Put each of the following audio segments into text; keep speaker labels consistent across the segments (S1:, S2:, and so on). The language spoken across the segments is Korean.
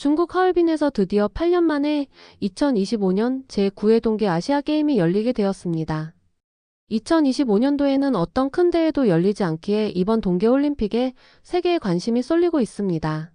S1: 중국 하얼빈에서 드디어 8년 만에 2025년 제9회 동계 아시아 게임이 열리게 되었습니다. 2025년도에는 어떤 큰 대회도 열리지 않기에 이번 동계올림픽에 세계의 관심이 쏠리고 있습니다.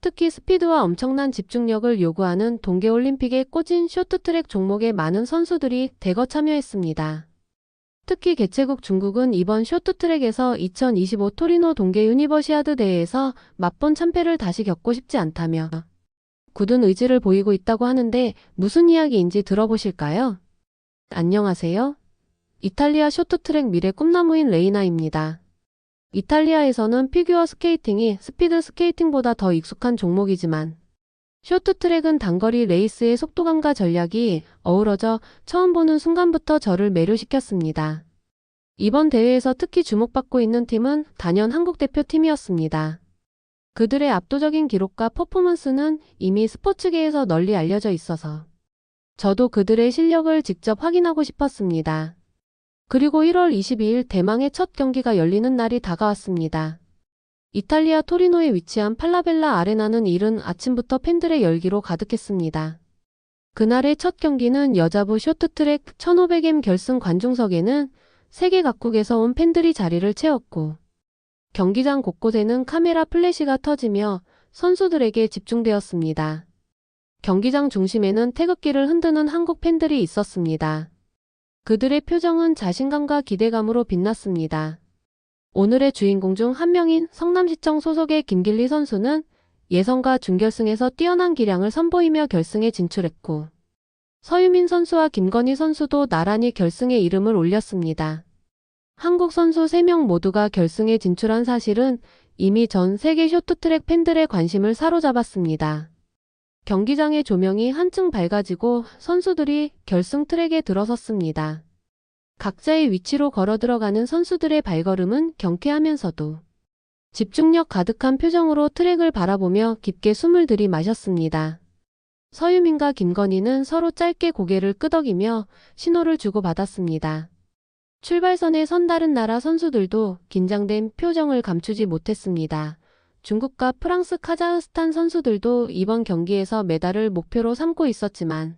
S1: 특히 스피드와 엄청난 집중력을 요구하는 동계올림픽에 꽂힌 쇼트트랙 종목에 많은 선수들이 대거 참여했습니다. 특히 개최국 중국은 이번 쇼트트랙에서 2025 토리노 동계 유니버시아드 대회에서 맛본 참패를 다시 겪고 싶지 않다며 굳은 의지를 보이고 있다고 하는데 무슨 이야기인지 들어보실까요? 안녕하세요. 이탈리아 쇼트트랙 미래 꿈나무인 레이나입니다. 이탈리아에서는 피규어 스케이팅이 스피드 스케이팅보다 더 익숙한 종목이지만 쇼트트랙은 단거리 레이스의 속도감과 전략이 어우러져 처음 보는 순간부터 저를 매료시켰습니다. 이번 대회에서 특히 주목받고 있는 팀은 단연 한국 대표팀이었습니다. 그들의 압도적인 기록과 퍼포먼스는 이미 스포츠계에서 널리 알려져 있어서 저도 그들의 실력을 직접 확인하고 싶었습니다. 그리고 1월 22일 대망의 첫 경기가 열리는 날이 다가왔습니다. 이탈리아 토리노에 위치한 팔라벨라 아레나는 이른 아침부터 팬들의 열기로 가득했습니다. 그날의 첫 경기는 여자부 쇼트트랙 1500m 결승 관중석에는 세계 각국에서 온 팬들이 자리를 채웠고 경기장 곳곳에는 카메라 플래시가 터지며 선수들에게 집중되었습니다. 경기장 중심에는 태극기를 흔드는 한국 팬들이 있었습니다. 그들의 표정은 자신감과 기대감으로 빛났습니다. 오늘의 주인공 중 한 명인 성남시청 소속의 김길리 선수는 예선과 준결승에서 뛰어난 기량을 선보이며 결승에 진출했고 서유민 선수와 김건희 선수도 나란히 결승에 이름을 올렸습니다. 한국 선수 3명 모두가 결승에 진출한 사실은 이미 전 세계 쇼트트랙 팬들의 관심을 사로잡았습니다. 경기장의 조명이 한층 밝아지고 선수들이 결승 트랙에 들어섰습니다. 각자의 위치로 걸어 들어가는 선수들의 발걸음은 경쾌하면서도 집중력 가득한 표정으로 트랙을 바라보며 깊게 숨을 들이마셨습니다. 서유민과 김건희는 서로 짧게 고개를 끄덕이며 신호를 주고받았습니다. 출발선에 선 다른 나라 선수들도 긴장된 표정을 감추지 못했습니다. 중국과 프랑스, 카자흐스탄 선수들도 이번 경기에서 메달을 목표로 삼고 있었지만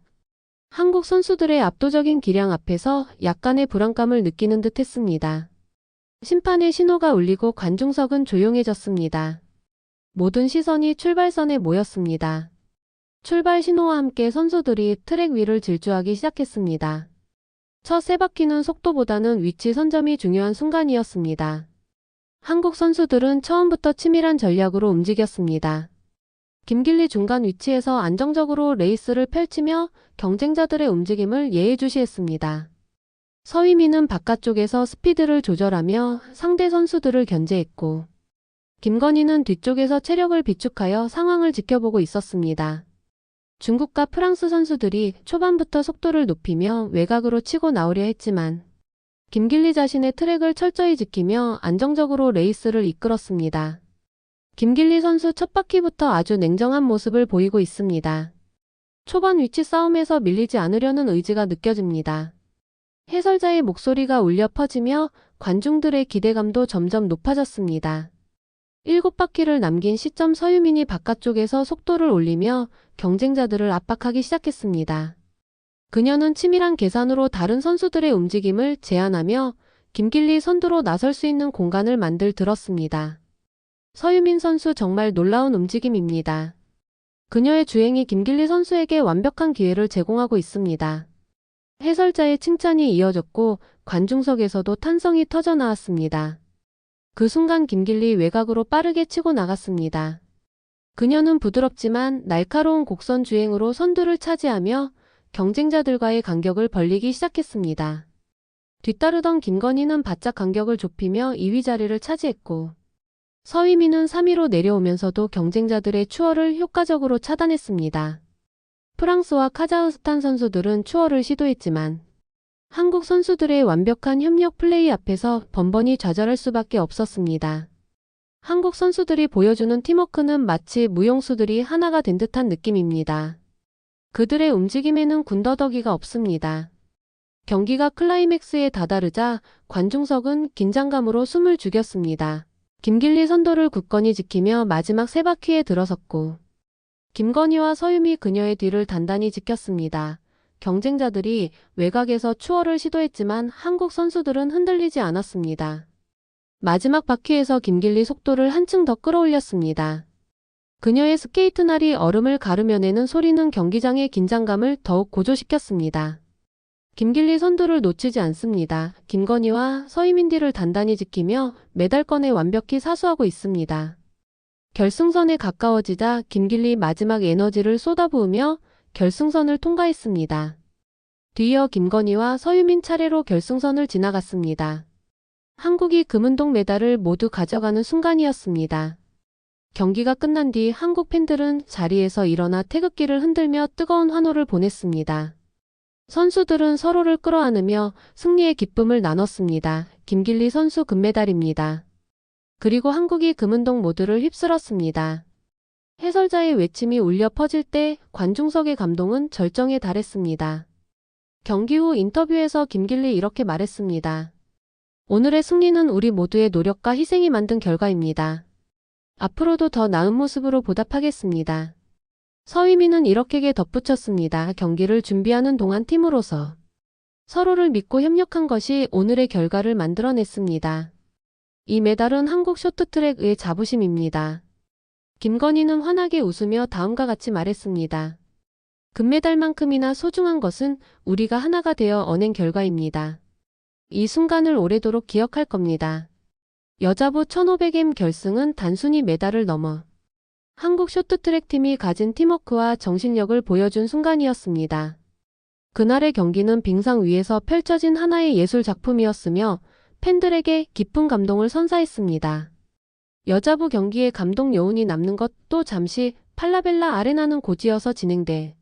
S1: 한국 선수들의 압도적인 기량 앞에서 약간의 불안감을 느끼는 듯 했습니다. 심판의 신호가 울리고 관중석은 조용해졌습니다. 모든 시선이 출발선에 모였습니다. 출발 신호와 함께 선수들이 트랙 위를 질주하기 시작했습니다. 첫 세 바퀴는 속도보다는 위치 선점이 중요한 순간이었습니다. 한국 선수들은 처음부터 치밀한 전략으로 움직였습니다. 김길리 중간 위치에서 안정적으로 레이스를 펼치며 경쟁자들의 움직임을 예의주시했습니다. 서희민은 바깥쪽에서 스피드를 조절하며 상대 선수들을 견제했고 김건희는 뒤쪽에서 체력을 비축하여 상황을 지켜보고 있었습니다. 중국과 프랑스 선수들이 초반부터 속도를 높이며 외곽으로 치고 나오려 했지만 김길리 자신의 트랙을 철저히 지키며 안정적으로 레이스를 이끌었습니다. 김길리 선수 첫 바퀴부터 아주 냉정한 모습을 보이고 있습니다. 초반 위치 싸움에서 밀리지 않으려는 의지가 느껴집니다. 해설자의 목소리가 울려 퍼지며 관중들의 기대감도 점점 높아졌습니다. 일곱 바퀴를 남긴 시점 서유민이 바깥쪽에서 속도를 올리며 경쟁자들을 압박하기 시작했습니다. 그녀는 치밀한 계산으로 다른 선수들의 움직임을 제한하며 김길리 선두로 나설 수 있는 공간을 만들 들었습니다. 서유민 선수 정말 놀라운 움직임입니다. 그녀의 주행이 김길리 선수에게 완벽한 기회를 제공하고 있습니다. 해설자의 칭찬이 이어졌고 관중석에서도 탄성이 터져 나왔습니다. 그 순간 김길리 외곽으로 빠르게 치고 나갔습니다. 그녀는 부드럽지만 날카로운 곡선 주행으로 선두를 차지하며 경쟁자들과의 간격을 벌리기 시작했습니다. 뒤따르던 김건희는 바짝 간격을 좁히며 2위 자리를 차지했고 서희민은 3위로 내려오면서도 경쟁자들의 추월을 효과적으로 차단했습니다. 프랑스와 카자흐스탄 선수들은 추월을 시도했지만 한국 선수들의 완벽한 협력 플레이 앞에서 번번이 좌절할 수밖에 없었습니다. 한국 선수들이 보여주는 팀워크는 마치 무용수들이 하나가 된 듯한 느낌입니다. 그들의 움직임에는 군더더기가 없습니다. 경기가 클라이맥스에 다다르자 관중석은 긴장감으로 숨을 죽였습니다. 김길리 선도를 굳건히 지키며 마지막 세 바퀴에 들어섰고 김건희와 서유미 그녀의 뒤를 단단히 지켰습니다. 경쟁자들이 외곽에서 추월을 시도했지만 한국 선수들은 흔들리지 않았습니다. 마지막 바퀴에서 김길리 속도를 한층 더 끌어올렸습니다. 그녀의 스케이트 날이 얼음을 가르며 내는 소리는 경기장의 긴장감을 더욱 고조시켰습니다. 김길리 선두를 놓치지 않습니다. 김건희와 서희민 뒤를 단단히 지키며 메달권에 완벽히 사수하고 있습니다. 결승선에 가까워지자 김길리 마지막 에너지를 쏟아부으며 결승선을 통과했습니다. 뒤이어 김건희와 서유민 차례로 결승선을 지나갔습니다. 한국이 금은동 메달을 모두 가져가는 순간이었습니다. 경기가 끝난 뒤 한국 팬들은 자리에서 일어나 태극기를 흔들며 뜨거운 환호를 보냈습니다. 선수들은 서로를 끌어안으며 승리의 기쁨을 나눴습니다. 김길리 선수 금메달입니다. 그리고 한국이 금은동 모두를 휩쓸었습니다. 해설자의 외침이 울려 퍼질 때 관중석의 감동은 절정에 달했습니다. 경기 후 인터뷰에서 김길리 이렇게 말했습니다. 오늘의 승리는 우리 모두의 노력과 희생이 만든 결과입니다. 앞으로도 더 나은 모습으로 보답하겠습니다. 서희민은 이렇게 덧붙였습니다. 경기를 준비하는 동안 팀으로서 서로를 믿고 협력한 것이 오늘의 결과를 만들어냈습니다. 이 메달은 한국 쇼트트랙의 자부심입니다. 김건희는 환하게 웃으며 다음과 같이 말했습니다. 금메달만큼이나 소중한 것은 우리가 하나가 되어 얻낸 결과입니다. 이 순간을 오래도록 기억할 겁니다. 여자부 1500m 결승은 단순히 메달을 넘어 한국 쇼트트랙 팀이 가진 팀워크와 정신력을 보여준 순간이었습니다. 그날의 경기는 빙상 위에서 펼쳐진 하나의 예술 작품이었으며 팬들에게 깊은 감동을 선사했습니다. 여자부 경기에 감동 여운이 남는 것도 잠시 팔라벨라 아레나는 고지여서 진행돼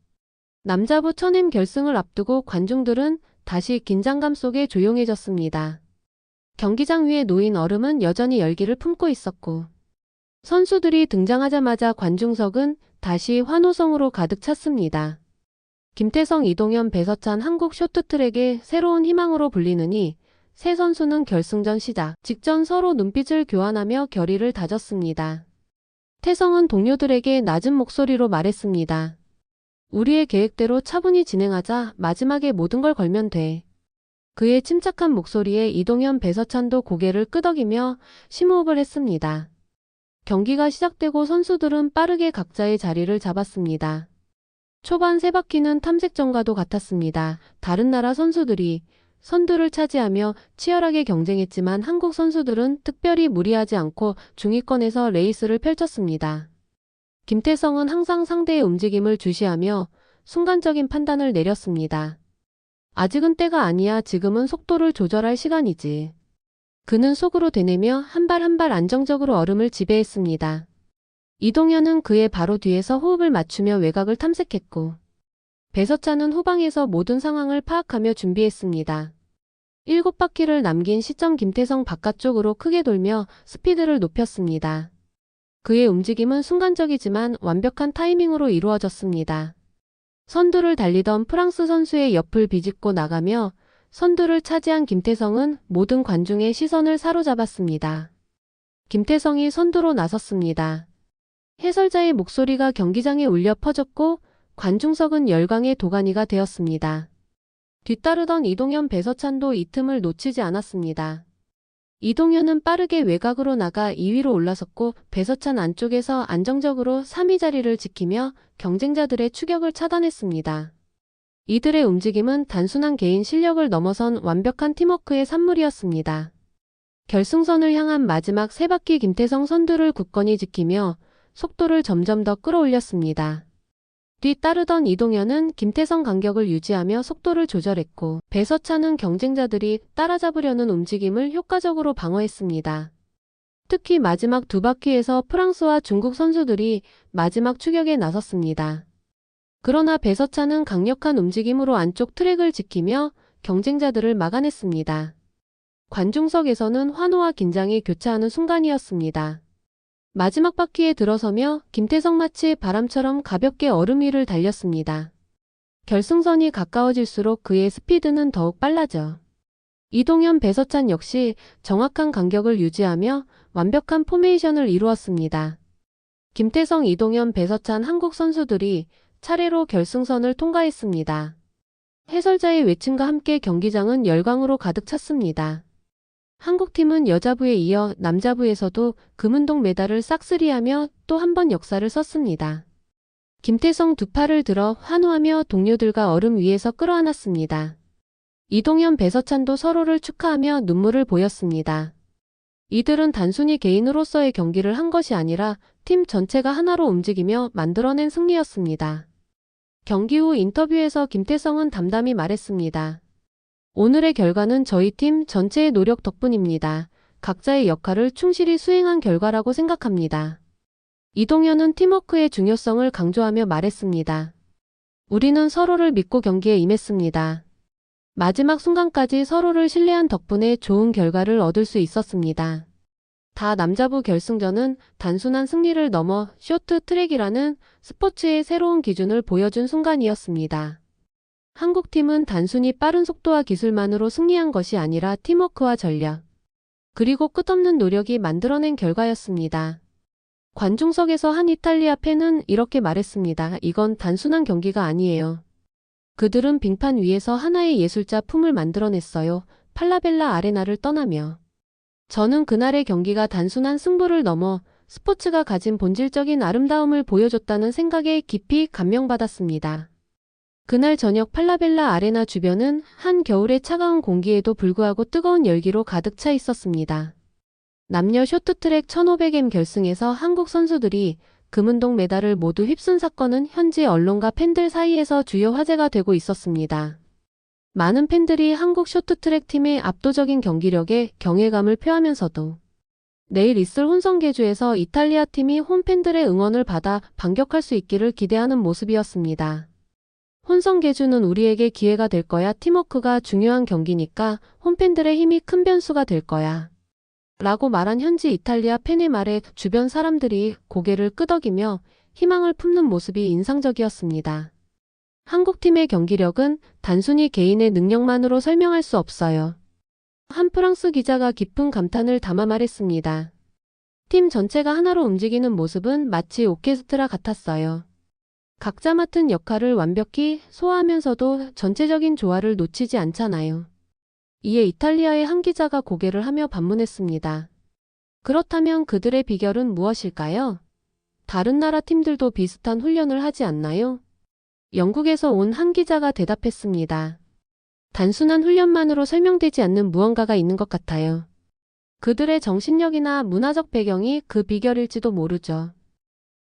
S1: 남자부 1000m 결승을 앞두고 관중들은 다시 긴장감 속에 조용해졌습니다. 경기장 위에 놓인 얼음은 여전히 열기를 품고 있었고 선수들이 등장하자마자 관중석은 다시 환호성으로 가득 찼습니다. 김태성, 이동현, 배서찬 한국 쇼트트랙의 새로운 희망으로 불리느니 세 선수는 결승전 시작 직전 서로 눈빛을 교환하며 결의를 다졌습니다. 태성은 동료들에게 낮은 목소리로 말했습니다. 우리의 계획대로 차분히 진행하자 마지막에 모든 걸 걸면 돼. 그의 침착한 목소리에 이동현 배서찬도 고개를 끄덕이며 심호흡을 했습니다. 경기가 시작되고 선수들은 빠르게 각자의 자리를 잡았습니다. 초반 세 바퀴는 탐색전과도 같았습니다. 다른 나라 선수들이 선두를 차지하며 치열하게 경쟁했지만 한국 선수들은 특별히 무리하지 않고 중위권에서 레이스를 펼쳤습니다. 김태성은 항상 상대의 움직임을 주시하며 순간적인 판단을 내렸습니다. 아직은 때가 아니야 지금은 속도를 조절할 시간이지. 그는 속으로 되뇌며 한 발 한 발 안정적으로 얼음을 지배했습니다. 이동현은 그의 바로 뒤에서 호흡을 맞추며 외곽을 탐색했고 배서찬은 후방에서 모든 상황을 파악하며 준비했습니다. 일곱 바퀴를 남긴 시점 김태성 바깥쪽으로 크게 돌며 스피드를 높였습니다. 그의 움직임은 순간적이지만 완벽한 타이밍으로 이루어졌습니다. 선두를 달리던 프랑스 선수의 옆을 비집고 나가며 선두를 차지한 김태성은 모든 관중의 시선을 사로잡았습니다. 김태성이 선두로 나섰습니다. 해설자의 목소리가 경기장에 울려 퍼졌고 관중석은 열광의 도가니가 되었습니다. 뒤따르던 이동현 배서찬도 이 틈을 놓치지 않았습니다. 이동현은 빠르게 외곽으로 나가 2위로 올라섰고 배서찬 안쪽에서 안정적으로 3위 자리를 지키며 경쟁자들의 추격을 차단했습니다. 이들의 움직임은 단순한 개인 실력을 넘어선 완벽한 팀워크의 산물이었습니다. 결승선을 향한 마지막 세 바퀴 김태성 선두를 굳건히 지키며 속도를 점점 더 끌어올렸습니다. 뒤따르던 이동현은 김태성 간격을 유지하며 속도를 조절했고 배서찬은 경쟁자들이 따라잡으려는 움직임을 효과적으로 방어했습니다. 특히 마지막 두 바퀴에서 프랑스와 중국 선수들이 마지막 추격에 나섰습니다. 그러나 배서찬은 강력한 움직임으로 안쪽 트랙을 지키며 경쟁자들을 막아냈습니다. 관중석에서는 환호와 긴장이 교차하는 순간이었습니다. 마지막 바퀴에 들어서며 김태성 마치 바람처럼 가볍게 얼음 위를 달렸습니다. 결승선이 가까워질수록 그의 스피드는 더욱 빨라져. 이동현 배서찬 역시 정확한 간격을 유지하며 완벽한 포메이션을 이루었습니다. 김태성, 이동현, 배서찬 한국 선수들이 차례로 결승선을 통과했습니다. 해설자의 외침과 함께 경기장은 열광으로 가득 찼습니다. 한국팀은 여자부에 이어 남자부에서도 금운동 메달을 싹쓸이하며 또 한 번 역사를 썼습니다. 김태성 두 팔을 들어 환호하며 동료들과 얼음 위에서 끌어안았습니다. 이동현 배서찬도 서로를 축하하며 눈물을 보였습니다. 이들은 단순히 개인으로서의 경기를 한 것이 아니라 팀 전체가 하나로 움직이며 만들어낸 승리였습니다. 경기 후 인터뷰에서 김태성은 담담히 말했습니다. 오늘의 결과는 저희 팀 전체의 노력 덕분입니다. 각자의 역할을 충실히 수행한 결과라고 생각합니다. 이동현은 팀워크의 중요성을 강조하며 말했습니다. 우리는 서로를 믿고 경기에 임했습니다. 마지막 순간까지 서로를 신뢰한 덕분에 좋은 결과를 얻을 수 있었습니다. 다 남자부 결승전은 단순한 승리를 넘어 쇼트 트랙이라는 스포츠의 새로운 기준을 보여준 순간이었습니다. 한국팀은 단순히 빠른 속도와 기술만으로 승리한 것이 아니라 팀워크와 전략, 그리고 끝없는 노력이 만들어낸 결과였습니다. 관중석에서 한 이탈리아 팬은 이렇게 말했습니다. 이건 단순한 경기가 아니에요. 그들은 빙판 위에서 하나의 예술자 품을 만들어냈어요. 팔라벨라 아레나를 떠나며. 저는 그날의 경기가 단순한 승부를 넘어 스포츠가 가진 본질적인 아름다움을 보여줬다는 생각에 깊이 감명받았습니다. 그날 저녁 팔라벨라 아레나 주변은 한 겨울의 차가운 공기에도 불구하고 뜨거운 열기로 가득 차 있었습니다. 남녀 쇼트트랙 1500m 결승에서 한국 선수들이 금운동 메달을 모두 휩쓴 사건은 현지 언론과 팬들 사이에서 주요 화제가 되고 있었습니다. 많은 팬들이 한국 쇼트트랙 팀의 압도적인 경기력에 경외감을 표하면서도 내일 있을 혼성계주에서 이탈리아 팀이 홈팬들의 응원을 받아 반격할 수 있기를 기대하는 모습이었습니다. 혼성계주는 우리에게 기회가 될 거야. 팀워크가 중요한 경기니까 홈팬들의 힘이 큰 변수가 될 거야. 라고 말한 현지 이탈리아 팬의 말에 주변 사람들이 고개를 끄덕이며 희망을 품는 모습이 인상적이었습니다. 한국팀의 경기력은 단순히 개인의 능력만으로 설명할 수 없어요. 한 프랑스 기자가 깊은 감탄을 담아 말했습니다. 팀 전체가 하나로 움직이는 모습은 마치 오케스트라 같았어요. 각자 맡은 역할을 완벽히 소화하면서도 전체적인 조화를 놓치지 않잖아요. 이에 이탈리아의 한 기자가 고개를 하며 반문했습니다. 그렇다면 그들의 비결은 무엇일까요? 다른 나라 팀들도 비슷한 훈련을 하지 않나요? 영국에서 온 한 기자가 대답했습니다. 단순한 훈련만으로 설명되지 않는 무언가가 있는 것 같아요. 그들의 정신력이나 문화적 배경이 그 비결일지도 모르죠.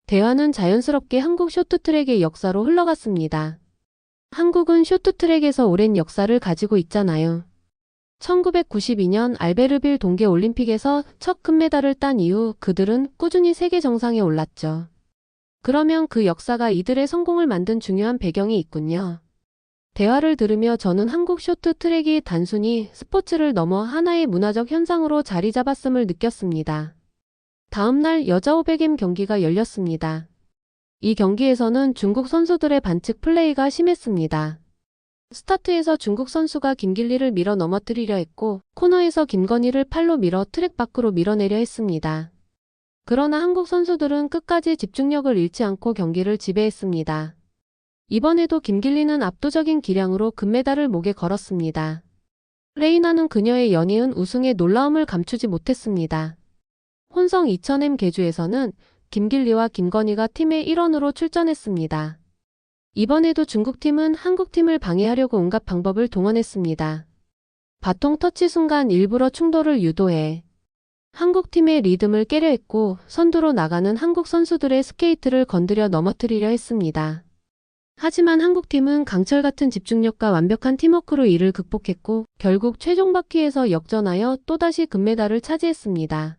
S1: 대화는 자연스럽게 한국 쇼트트랙의 역사로 흘러갔습니다. 한국은 쇼트트랙에서 오랜 역사를 가지고 있잖아요. 1992년 알베르빌 동계올림픽에서 첫 금메달을 딴 이후 그들은 꾸준히 세계 정상에 올랐죠. 그러면 그 역사가 이들의 성공을 만든 중요한 배경이 있군요. 대화를 들으며 저는 한국 쇼트 트랙이 단순히 스포츠를 넘어 하나의 문화적 현상으로 자리 잡았음을 느꼈습니다. 다음 날 여자 500m 경기가 열렸습니다. 이 경기에서는 중국 선수들의 반칙 플레이가 심했습니다. 스타트에서 중국 선수가 김길리를 밀어 넘어뜨리려 했고 코너에서 김건희를 팔로 밀어 트랙 밖으로 밀어내려 했습니다. 그러나 한국 선수들은 끝까지 집중력을 잃지 않고 경기를 지배했습니다. 이번에도 김길리는 압도적인 기량으로 금메달을 목에 걸었습니다. 레이나는 그녀의 연이은 우승에 놀라움을 감추지 못했습니다. 혼성 2000M 개주에서는 김길리와 김건희가 팀의 일원으로 출전했습니다. 이번에도 중국팀은 한국팀을 방해하려고 온갖 방법을 동원했습니다. 바통 터치 순간 일부러 충돌을 유도해 한국팀의 리듬을 깨려 했고 선두로 나가는 한국 선수들의 스케이트를 건드려 넘어뜨리려 했습니다. 하지만 한국팀은 강철 같은 집중력과 완벽한 팀워크로 이를 극복했고 결국 최종 바퀴에서 역전하여 또다시 금메달을 차지했습니다.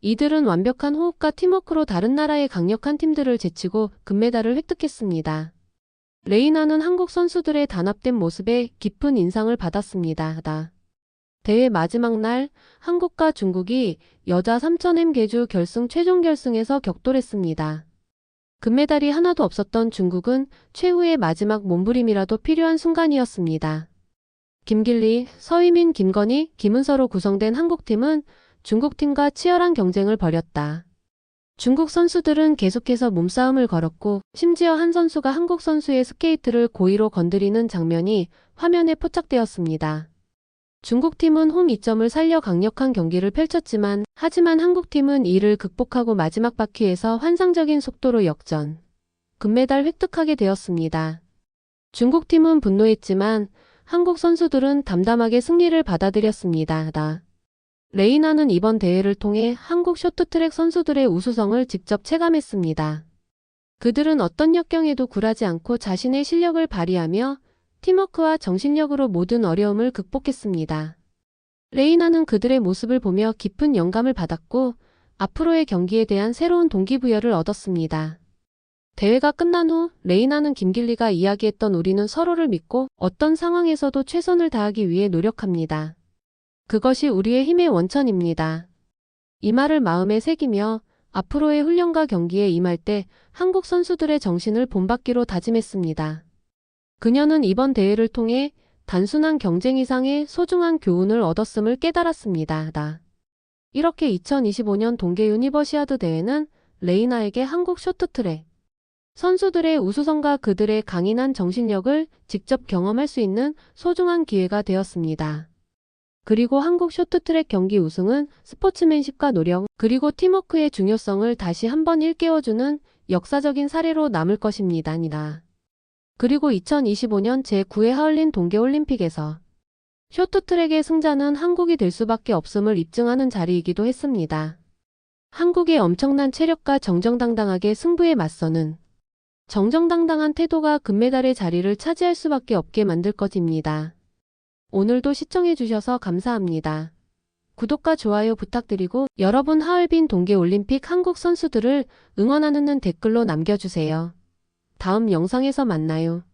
S1: 이들은 완벽한 호흡과 팀워크로 다른 나라의 강력한 팀들을 제치고 금메달을 획득했습니다. 레이나는 한국 선수들의 단합된 모습에 깊은 인상을 받았습니다. 다. 대회 마지막 날 한국과 중국이 여자 3000m 계주 결승 최종 결승에서 격돌했습니다. 금메달이 하나도 없었던 중국은 최후의 마지막 몸부림이라도 필요한 순간이었습니다. 김길리, 서희민, 김건희, 김은서로 구성된 한국팀은 중국팀과 치열한 경쟁을 벌였다. 중국 선수들은 계속해서 몸싸움을 걸었고 심지어 한 선수가 한국 선수의 스케이트를 고의로 건드리는 장면이 화면에 포착되었습니다. 중국팀은 홈 2점을 살려 강력한 경기를 펼쳤지만 하지만 한국팀은 이를 극복하고 마지막 바퀴에서 환상적인 속도로 역전. 금메달 획득하게 되었습니다. 중국팀은 분노했지만 한국 선수들은 담담하게 승리를 받아들였습니다. 나. 레이나는 이번 대회를 통해 한국 쇼트트랙 선수들의 우수성을 직접 체감했습니다. 그들은 어떤 역경에도 굴하지 않고 자신의 실력을 발휘하며 팀워크와 정신력으로 모든 어려움을 극복했습니다. 레이나는 그들의 모습을 보며 깊은 영감을 받았고 앞으로의 경기에 대한 새로운 동기부여를 얻었습니다. 대회가 끝난 후 레이나는 김길리가 이야기했던 우리는 서로를 믿고 어떤 상황에서도 최선을 다하기 위해 노력합니다. 그것이 우리의 힘의 원천입니다. 이 말을 마음에 새기며 앞으로의 훈련과 경기에 임할 때 한국 선수들의 정신을 본받기로 다짐했습니다. 그녀는 이번 대회를 통해 단순한 경쟁 이상의 소중한 교훈을 얻었음을 깨달았습니다. 나. 이렇게 2025년 동계 유니버시아드 대회는 레이나에게 한국 쇼트트랙 선수들의 우수성과 그들의 강인한 정신력을 직접 경험할 수 있는 소중한 기회가 되었습니다. 그리고 한국 쇼트트랙 경기 우승은 스포츠맨십과 노력, 그리고 팀워크의 중요성을 다시 한번 일깨워주는 역사적인 사례로 남을 것입니다. 니다. 그리고 2025년 제9회 하얼린 동계올림픽에서 쇼트트랙의 승자는 한국이 될 수밖에 없음을 입증하는 자리이기도 했습니다. 한국의 엄청난 체력과 정정당당하게 승부에 맞서는 정정당당한 태도가 금메달의 자리를 차지할 수밖에 없게 만들 것입니다. 오늘도 시청해주셔서 감사합니다. 구독과 좋아요 부탁드리고 여러분 하얼빈 동계올림픽 한국 선수들을 응원하는 댓글로 남겨주세요. 다음 영상에서 만나요.